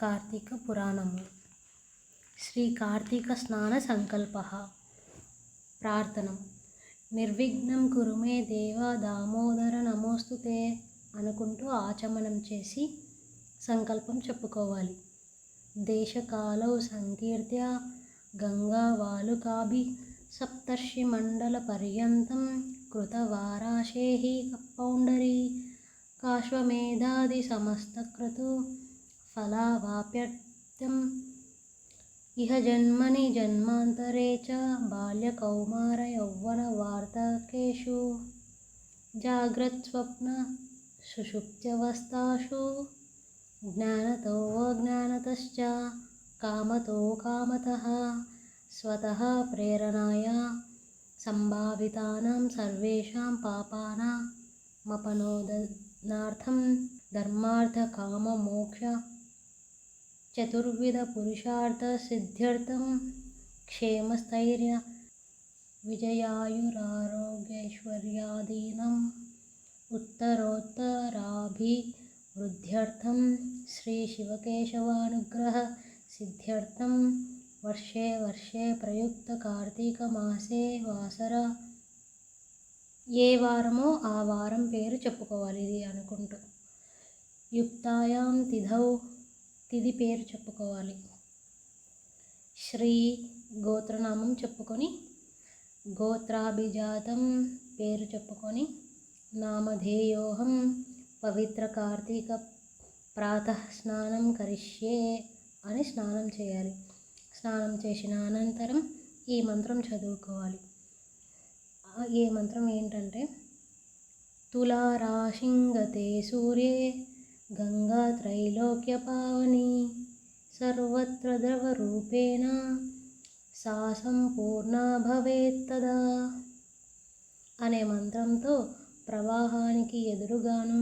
కార్తీక పురాణము. శ్రీ కార్తీక స్నాన సంకల్ప. ప్రార్థన. నిర్విఘ్నం కురుమే దేవ దామోదర నమోస్తుతే అనుకుంటూ ఆచమనం చేసి సంకల్పం చెప్పుకోవాలి. దేశకాలౌ సంకీర్త్య గంగా వాలుకాభి సప్తర్షి మండల పర్యంతం కృతవారాశేహి కప్పౌండరీ. కాశ్వమేధాది సమస్తక్రతు ఫలావాప్యర్థం ఇహ జన్మని జన్మాంతరే చ బాల్యకౌమారయౌవనవార్ధకేషు జాగ్రత్స్వప్న సుషుప్త్యవస్థాషు జ్ఞానతో అజ్ఞానతశ్చ కామతో కామతः స్వతः ప్రేరణాయ సంభావితానాం సర్వేషాం చతుర్విధ పురుషార్థ సిద్ధ్యర్థం క్షేమస్థైర్య విజయాయురారోగ్యైశ్వర్యాదీనం శ్రీ శ్రీశివకేశవానుగ్రహ సిద్ధ్యర్థం వర్షే వర్షే ప్రయుక్త కార్తీకమాసే వాసర ఏ వారమో ఆ వారం పేరు చెప్పుకోవాలి ఇది అనుకుంటూ. యుక్తాయాం తిథౌ తిది పేరు చెప్పుకోవాలి. శ్రీ గోత్రనామం చెప్పుకొని గోత్రాభిజాతం పేరు చెప్పుకొని నామధేయోహం పవిత్ర కార్తీక ప్రాత స్నానం కరిష్యే అని స్నానం చేయాలి. స్నానం చేసిన అనంతరం ఈ మంత్రం చదువుకోవాలి. ఏ మంత్రం ఏంటంటే తులారాశింగతే సూర్యే గంగా త్రైలోక్య పావని సర్వత్ర ద్రవరూపేణ సా సంపూర్ణ భవేత్తదా అనే మంత్రంతో ప్రవాహానికి ఎదురుగాను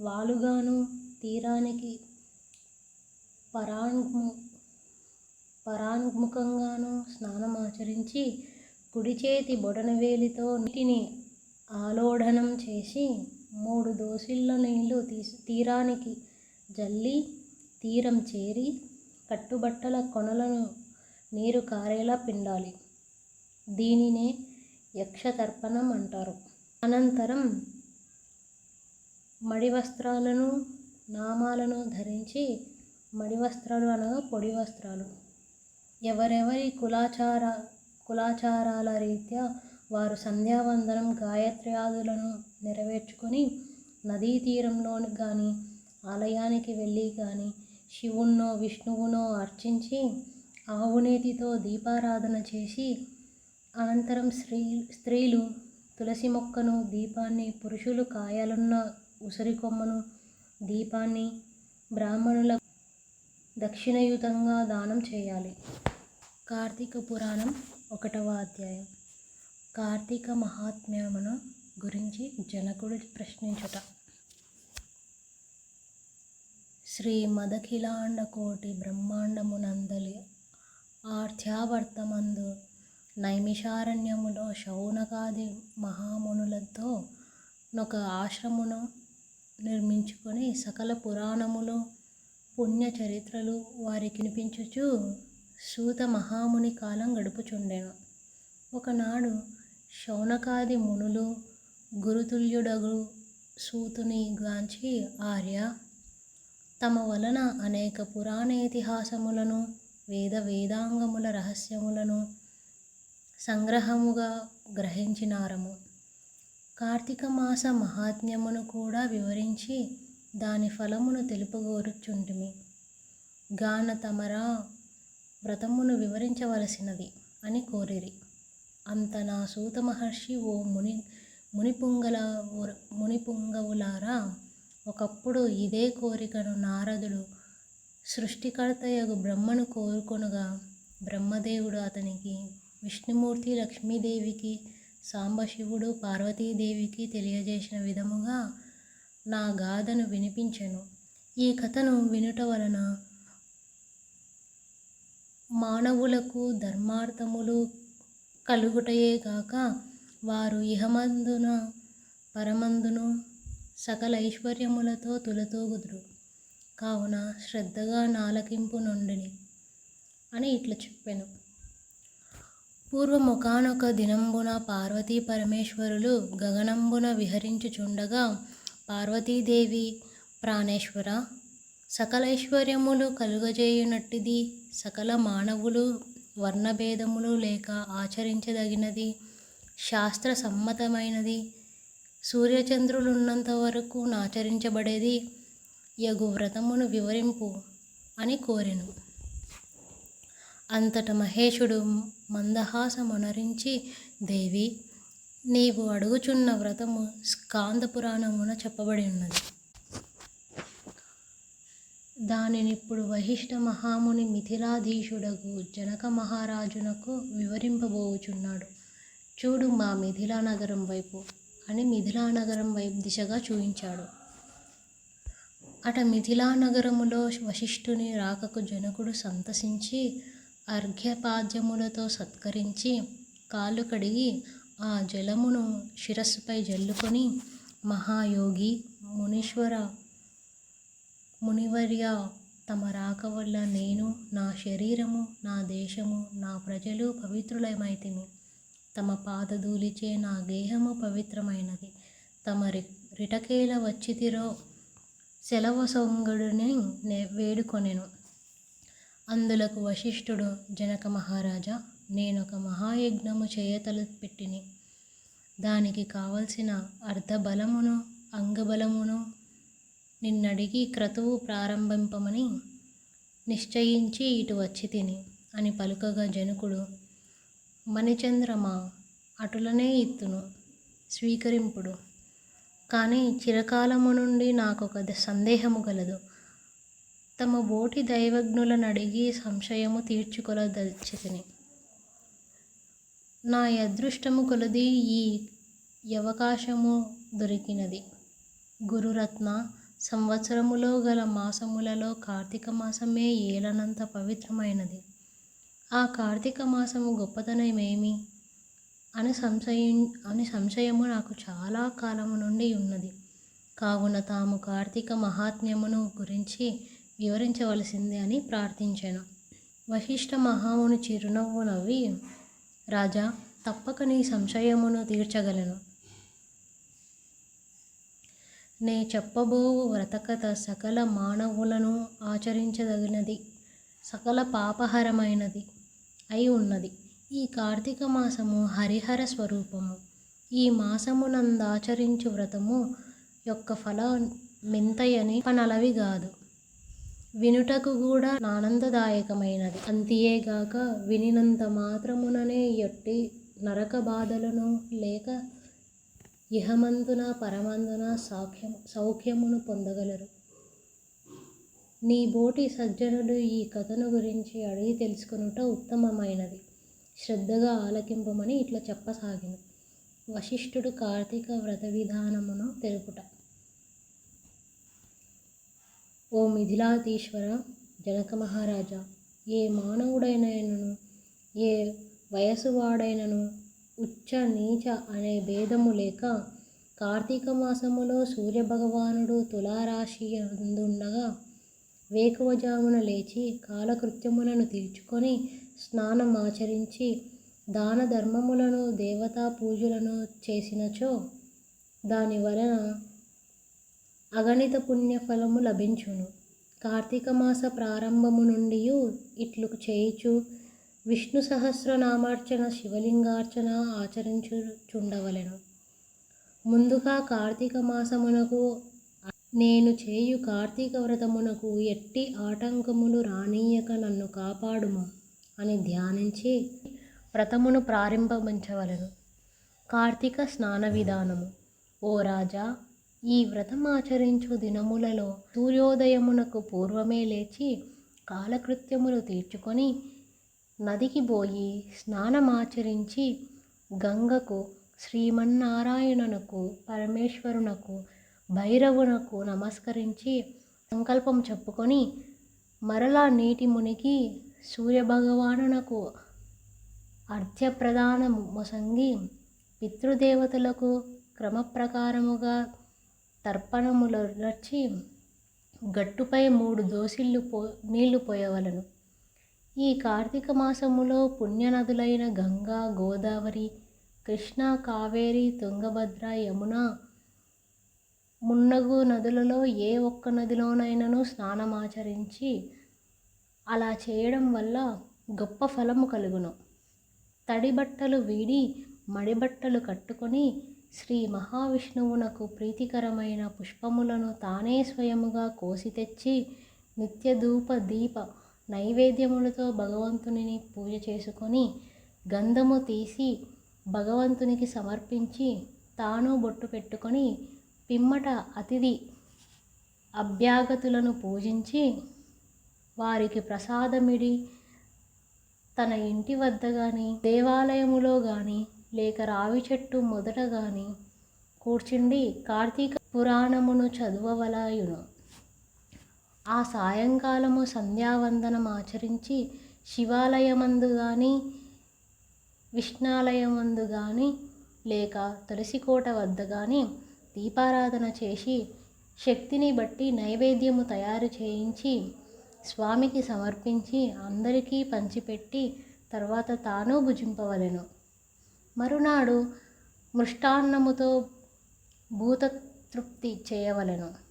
వాలుగాను తీరానికి పరాన్ము పరాంగుముఖంగాను స్నానం ఆచరించి కుడి చేతి బొడనవేలితో నీటిని ఆలోడనం చేసి మూడు దోసిళ్ళ నీళ్ళు తీసి తీరానికి జల్లి తీరం చేరి కట్టుబట్టల కొనలను నీరు కారేలా పిండాలి. దీనినే యక్షతర్పణం అంటారు. అనంతరం మడి వస్త్రాలను నామాలను ధరించి మడి వస్త్రాలు అనగా పొడి వస్త్రాలు. ఎవరెవరి కులాచార కులాచారాల రీత్యా వారు సంధ్యావందనం గాయత్ర్యాదులను నెరవేర్చుకొని నదీ తీరంలోని కానీ ఆలయానికి వెళ్ళి కానీ శివుణ్ణో విష్ణువునో అర్చించి ఆవునేతితో దీపారాధన చేసి అనంతరం స్త్రీ స్త్రీలు తులసి మొక్కను దీపాన్ని పురుషులు కాయలున్న ఉసిరి కొమ్మను దీపాన్ని బ్రాహ్మణుల దక్షిణయుతంగా దానం చేయాలి. కార్తీక పురాణం ఒకటవ అధ్యాయం. కార్తీక మహాత్మ్యమును గురించి జనకుడు ప్రశ్నించుట. శ్రీ మదఖిలాండ కోటి బ్రహ్మాండమునందలి ఆర్థ్యావర్తమందు నైమిషారణ్యములో శౌనకాది మహామునులతో నొక ఆశ్రమును నిర్మించుకొని సకల పురాణములు పుణ్య చరిత్రలు వారికి వినిపించుచు సూత మహాముని కాలం గడుపుచుండెను. ఒకనాడు శౌనకాది మునులు గురుతుల్యుడగు సూతుని గాంచి ఆర్య. తమ వలన అనేక పురాణ ఇతిహాసములను వేద వేదాంగముల రహస్యములను సంగ్రహముగా గ్రహించినారము. కార్తీక మాస మహాత్మ్యమును కూడా వివరించి దాని ఫలమును తెలుపగోరుచుంటిమి గాన తమరా వ్రతమును వివరించవలసినది అని కోరిరి. అంత నా సూత మహర్షి ఓ ముని మునిపుంగల మునిపుంగవులారా ఒకప్పుడు ఇదే కోరికను నారదుడు సృష్టికర్తయగు బ్రహ్మను కోరుకొనుగా బ్రహ్మదేవుడు అతనికి విష్ణుమూర్తి లక్ష్మీదేవికి సాంబశివుడు పార్వతీదేవికి తెలియజేసిన విధముగా నా గాథను వినిపించెను. ఈ కథను వినుట వలన మానవులకు ధర్మార్థములు కలుగుటయే కాక వారు ఇహమందున పరమందును సకల ఐశ్వర్యములతో తులతూగుదురు. కావున శ్రద్ధగా నాలకింపు నుండిని అని ఇట్లా చెప్పాను. పూర్వముఖానొక దినంబున పార్వతీ పరమేశ్వరులు గగనంబున విహరించుచుండగా పార్వతీదేవి ప్రాణేశ్వర సకలైశ్వర్యములు కలుగజేయునట్టిది సకల మానవులు వర్ణభేదములు లేక ఆచరించదగినది శాస్త్ర సమ్మతమైనది సూర్యచంద్రులున్నంత వరకు నాచరించబడేది యగు వ్రతమును వివరింపు అని కోరెను. అంతట మహేషుడు మందహాసమునరించి దేవి నీవు అడుగుచున్న వ్రతము స్కాంద పురాణమున చెప్పబడి ఉన్నది దానినిప్పుడు వశిష్ఠ మహాముని మిథిలాధీశుడగు జనక మహారాజునకు వివరింపబోచున్నాడు. చూడు మా మిథిలా నగరం వైపు అని మిథిలా నగరం వైపు దిశగా చూయించాడు. అట మిథిలా నగరములో వశిష్ఠుని రాకకు జనకుడు సంతసించి అర్ఘ్యపాద్యములతో సత్కరించి కాళ్ళు కడిగి ఆ జలమును శిరస్సుపై జల్లుకొని మహాయోగి మునీశ్వర మునివర్య తమ రాక వల్ల నేను నా శరీరము నా దేశము నా ప్రజలు పవిత్రులమైతిమి. తమ పాదధూలిచే నా గేహము పవిత్రమైనది. తమ రి రిటకేల వచ్చితిరో సెలవసొంగుడిని నే వేడుకొనెను. అందులకు వశిష్ఠుడు జనక మహారాజా నేనొక మహాయజ్ఞము చేయతలపెట్టిని దానికి కావలసిన అర్ధబలమును అంగబలమును నిన్నడిగి క్రతువు ప్రారంభింపమని నిశ్చయించి ఇటు వచ్చి తిని అని పలుకగా జనకుడు మణిచంద్రమా అటులనే ఇత్తును స్వీకరింపుడు. కానీ చిరకాలము నుండి నాకొక సందేహము గలదు. తమ బోటి దైవజ్ఞులను అడిగి సంశయము తీర్చుకొలదచ్చితిని నా అదృష్టము కొలది ఈ అవకాశము దొరికినది. గురురత్న సంవత్సరములో గల మాసములలో కార్తీక మాసమే ఏలనంత పవిత్రమైనది. ఆ కార్తీక మాసము గొప్పతనమేమి? అని సంశయం అని సంశయము నాకు చాలా కాలము నుండి ఉన్నది. కావున తాము కార్తీక మహాత్మ్యమును గురించి వివరించవలసింది అని ప్రార్థించాను. వశిష్ఠ మహాముని చిరునవ్వు నవ్వి రాజా తప్పక నీ సంశయమును తీర్చగలను. నే చెప్పబోవు వ్రతకథ సకల మానవులను ఆచరించదగినది సకల పాపహరమైనది అయి ఉన్నది. ఈ కార్తీక మాసము హరిహర స్వరూపము. ఈ మాసమునందాచరించు వ్రతము యొక్క ఫల మెంతయని పనలవి కాదు వినుటకు కూడా ఆనందదాయకమైనది. అంతియేగాక వినినంత మాత్రముననే ఎట్టి నరక బాధలను లేక ఇహమందున పరమందున సౌఖ్యం సౌఖ్యమును పొందగలరు. నీ బోటి సజ్జనుడు ఈ కథను గురించి అడిగి తెలుసుకునుట ఉత్తమమైనది. శ్రద్ధగా ఆలకింపమని ఇట్లా చెప్పసాగింది వశిష్ఠుడు కార్తీక వ్రత విధానమును తెలుపుట. ఓ మిథిలాధీశ్వర జనక మహారాజా ఏ మానవుడైనను ఏ వయసువాడైనను ఉచ్చ నీచ అనే భేదము లేక కార్తీక మాసములో సూర్యభగవానుడు తులారాశి అందుండగా వేకువజామున లేచి కాలకృత్యములను తీర్చుకొని స్నానం ఆచరించి దాన ధర్మములను దేవతా పూజలను చేసినచో దాని వలన అగణిత పుణ్యఫలము లభించును. కార్తీక మాస ప్రారంభము నుండి ఇట్లు చేయుచు విష్ణు సహస్రనామార్చన శివలింగార్చన ఆచరించుచుండవలెను. ముందుగా కార్తీక మాసమునకు నేను చేయు కార్తీక వ్రతమునకు ఎట్టి ఆటంకములు రానీయక నన్ను కాపాడుము అని ధ్యానించి వ్రతమును ప్రారంభించవలను. కార్తీక స్నాన విధానము ఓ రాజా ఈ వ్రతం ఆచరించు దినములలో సూర్యోదయమునకు పూర్వమే లేచి కాలకృత్యములు తీర్చుకొని నదికి పోయి స్నానమాచరించి గంగకు శ్రీమన్నారాయణునకు పరమేశ్వరునకు భైరవునకు నమస్కరించి సంకల్పం చెప్పుకొని మరలా నీటి మునిగి సూర్యభగవానునకు అర్ఘ్యప్రదాన మొసంగి పితృదేవతలకు క్రమప్రకారముగా తర్పణములు రచి గట్టుపై మూడు దోసిళ్ళు పో నీళ్ళు పోయవలను. ఈ కార్తీక మాసములో పుణ్యనదులైన గంగా గోదావరి కృష్ణ కావేరి తుంగభద్ర యమున మున్నగు నదులలో ఏ ఒక్క నదిలోనైనాను స్నానమాచరించి అలా చేయడం వల్ల గొప్ప ఫలము కలుగును. తడి బట్టలు వీడి మడిబట్టలు కట్టుకొని శ్రీ మహావిష్ణువునకు ప్రీతికరమైన పుష్పములను తానే స్వయముగా కోసి తెచ్చి నిత్య ధూప దీప నైవేద్యములతో భగవంతునిని పూజ చేసుకొని గంధము తీసి భగవంతునికి సమర్పించి తాను బొట్టు పెట్టుకొని పిమ్మట అతిథి అభ్యాగతులను పూజించి వారికి ప్రసాదమిడి తన ఇంటి వద్ద కానీ దేవాలయములో కానీ లేక రావి చెట్టు మొదట కానీ కూర్చుండి కార్తీక పురాణమును చదువవలయును. ఆ సాయంకాలము సంధ్యావందనం ఆచరించి శివాలయమందు కానీ విష్ణాలయమందు కానీ లేక తులసికోట వద్ద కానీ దీపారాధన చేసి శక్తిని బట్టి నైవేద్యము తయారు చేయించి స్వామికి సమర్పించి అందరికీ పంచిపెట్టి తర్వాత తాను భుజింపవలెను. మరునాడు మృష్టాన్నముతో భూతతృప్తి చేయవలెను.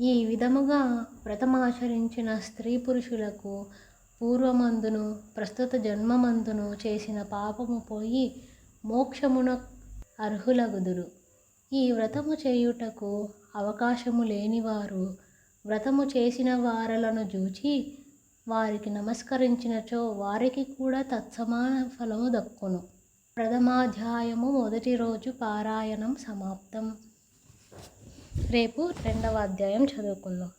ఈ విధముగా వ్రతమాచరించిన స్త్రీ పురుషులకు పూర్వమందును ప్రస్తుత జన్మమందును చేసిన పాపము పోయి మోక్షమున అర్హులగుదురు. ఈ వ్రతము చేయుటకు అవకాశము లేనివారు వ్రతము చేసిన వారలను చూచి వారికి నమస్కరించినచో వారికి కూడా తత్సమాన ఫలము దక్కును. ప్రథమాధ్యాయము మొదటి రోజు పారాయణం సమాప్తం. రేపు రెండవ అధ్యాయం చదువుకుందాం.